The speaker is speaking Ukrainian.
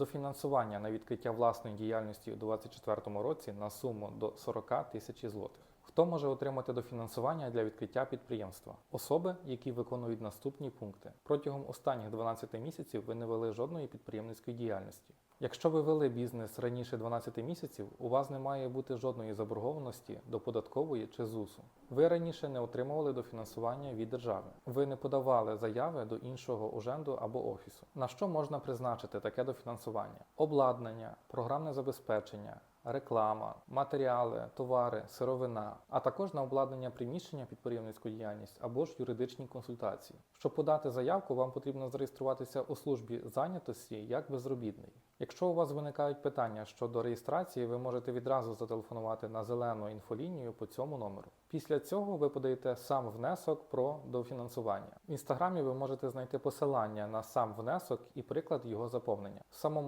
Дофінансування на відкриття власної діяльності у 2024 році на суму до 40 тисяч злотих. Хто може отримати дофінансування для відкриття підприємства? Особи, які виконують наступні пункти. Протягом останніх 12 місяців ви не вели жодної підприємницької діяльності. Якщо ви вели бізнес раніше 12 місяців, у вас не має бути жодної заборгованості до податкової чи ЗУСу. Ви раніше не отримували дофінансування від держави. Ви не подавали заяви до іншого уженду або офісу. На що можна призначити таке дофінансування? Обладнання, програмне забезпечення, реклама, матеріали, товари, сировина, а також на обладнання приміщення підприємницьку діяльність або ж юридичні консультації. Щоб подати заявку, вам потрібно зареєструватися у службі зайнятості як безробітний. Якщо у вас виникають питання щодо реєстрації, ви можете відразу зателефонувати на зелену інфолінію по цьому номеру. Після цього ви подаєте сам внесок про дофінансування. В інстаграмі ви можете знайти посилання на сам внесок і приклад його заповнення. В самому